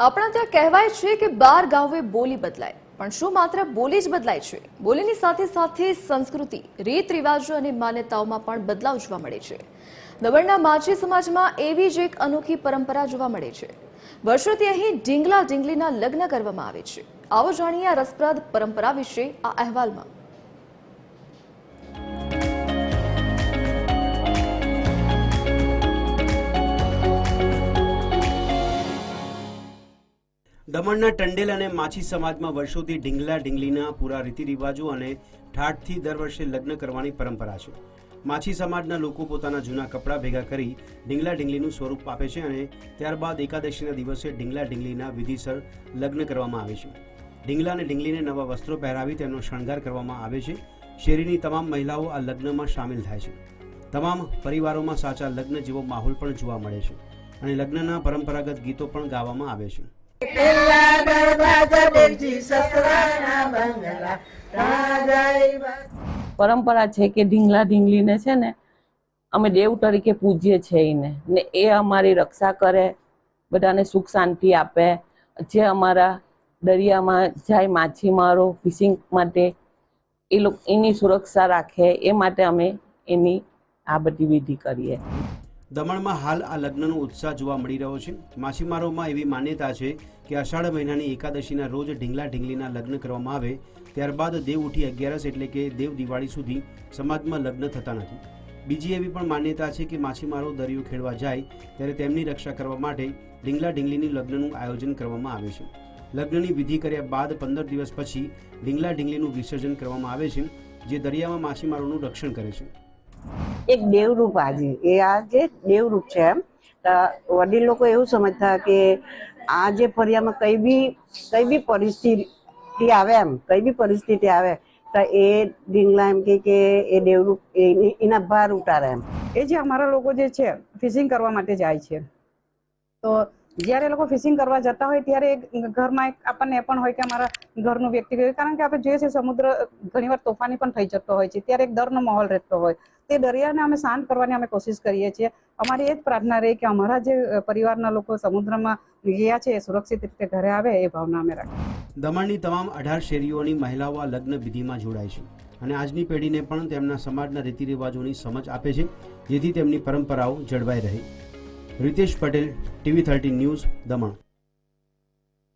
આપણા ત્યાં કહેવાય છે કે બાર ગાવે બોલી બદલાય. પણ શું માત્ર બોલી જ બદલાય છે? બોલીની સાથે સાથે સંસ્કૃતિ રીત રિવાજો અને માન્યતાઓમાં પણ બદલાવ જોવા મળે છે. દમણના માછી સમાજમાં એવી જ એક અનોખી પરંપરા જોવા મળે છે. વર્ષોથી અહીં ઢીંગલા ઢીંગલીના લગ્ન કરવામાં આવે છે. આવો જાણીએ આ રસપ્રદ પરંપરા વિશે આ અહેવાલમાં. દમણના ટંડેલ અને માછી સમાજમાં વર્ષોથી ઢીંગલા ઢીંગલીના પૂરા રીતિરિવાજો અને ઠાઠથી દર વર્ષે લગ્ન કરવાની પરંપરા છે. માછી સમાજના લોકો પોતાના જૂના કપડાં ભેગા કરી ઢીંગલા ઢીંગલીનું સ્વરૂપ આપે છે અને ત્યારબાદ એકાદશીના દિવસે ઢીંગલા ઢીંગલીના વિધિસર લગ્ન કરવામાં આવે છે. ઢીંગલા અને ઢીંગલીને નવા વસ્ત્રો પહેરાવી તેમનો શણગાર કરવામાં આવે છે. શેરીની તમામ મહિલાઓ આ લગ્નમાં સામેલ થાય છે. તમામ પરિવારોમાં સાચા લગ્ન જેવો માહોલ પણ જોવા મળે છે અને લગ્નના પરંપરાગત ગીતો પણ ગાવામાં આવે છે. પરંપરા છે કે ઢીંગલા ઢીંગલીને છે ને, અમે દેવ તરીકે પૂજીએ છીએ એને. ને એ અમારી રક્ષા કરે, બધાને સુખ શાંતિ આપે. જે અમારા દરિયામાં જાય માછીમારો ફિશિંગ માટે, એ લોકો એની સુરક્ષા રાખે. એ માટે અમે એની આ બધી વિધિ કરીએ. દમણમાં હાલ આ લગ્નનો ઉત્સાહ જોવા મળી રહ્યો છે. માછીમારોમાં એવી માન્યતા છે કે અષાઢ મહિનાની એકાદશીના રોજ ઢીંગલા ઢીંગલીના લગ્ન કરવામાં આવે. ત્યારબાદ દેવ ઉઠી અગિયારસ એટલે કે દેવ દિવાળી સુધી સમાજમાં લગ્ન થતા નથી. બીજી એવી પણ માન્યતા છે કે માછીમારો દરિયો ખેડવા જાય ત્યારે તેમની રક્ષા કરવા માટે ઢીંગલા ઢીંગલીની લગ્નનું આયોજન કરવામાં આવે છે. લગ્નની વિધિ કર્યા બાદ પંદર દિવસ પછી ઢીંગલા ઢીંગલીનું વિસર્જન કરવામાં આવે છે, જે દરિયામાં માછીમારોનું રક્ષણ કરે છે. એક દેવરૂપ હાજી એ આ જે દેવરૂપ છે એમ. વડીલ લોકો એવું સમજતા કે આ જે ફરિયામાં કઈ બી કઈ બી પરિસ્થિતિ આવે એમ, કઈ બી પરિસ્થિતિ આવે, તો એ ઢીંગલા એમ કે એ દેવરૂપ એના ભાર ઉતારે એમ. એ જે અમારા લોકો જે છે ફિશિંગ કરવા માટે જાય છે. તો જ્યારે લોકો ફિશિંગ કરવા જતા હોય ત્યારે ઘરમાં એક આપણને એ પણ હોય કે અમારા ઘરનું વ્યક્તિ કારણ કે આપણે જોઈએ છીએ સમુદ્ર ઘણીવાર તોફાની પણ થઈ જતો હોય છે. ત્યારે એક ડરનો માહોલ રહેતો હોય. તે દરિયાને અમે શાંત કરવાની અમે કોશિશ કરીએ છીએ. અમારી એ જ પ્રાર્થના રહી કે અમારા જે પરિવારના લોકો સમુદ્રમાં ગયા છે, એ સુરક્ષિત રીતે ઘરે આવે, એ ભાવના અમે રાખીએ. દમણની તમામ અઢાર શેરીઓની મહિલાઓ આ લગ્ન વિધિમાં જોડાય છે અને આજની પેઢીને પણ તેમના સમાજના રીતિરિવાજોની સમજ આપે છે, જેથી તેમની પરંપરાઓ જળવાઈ રહે. Ritesh Patel TV thirteen news Daman.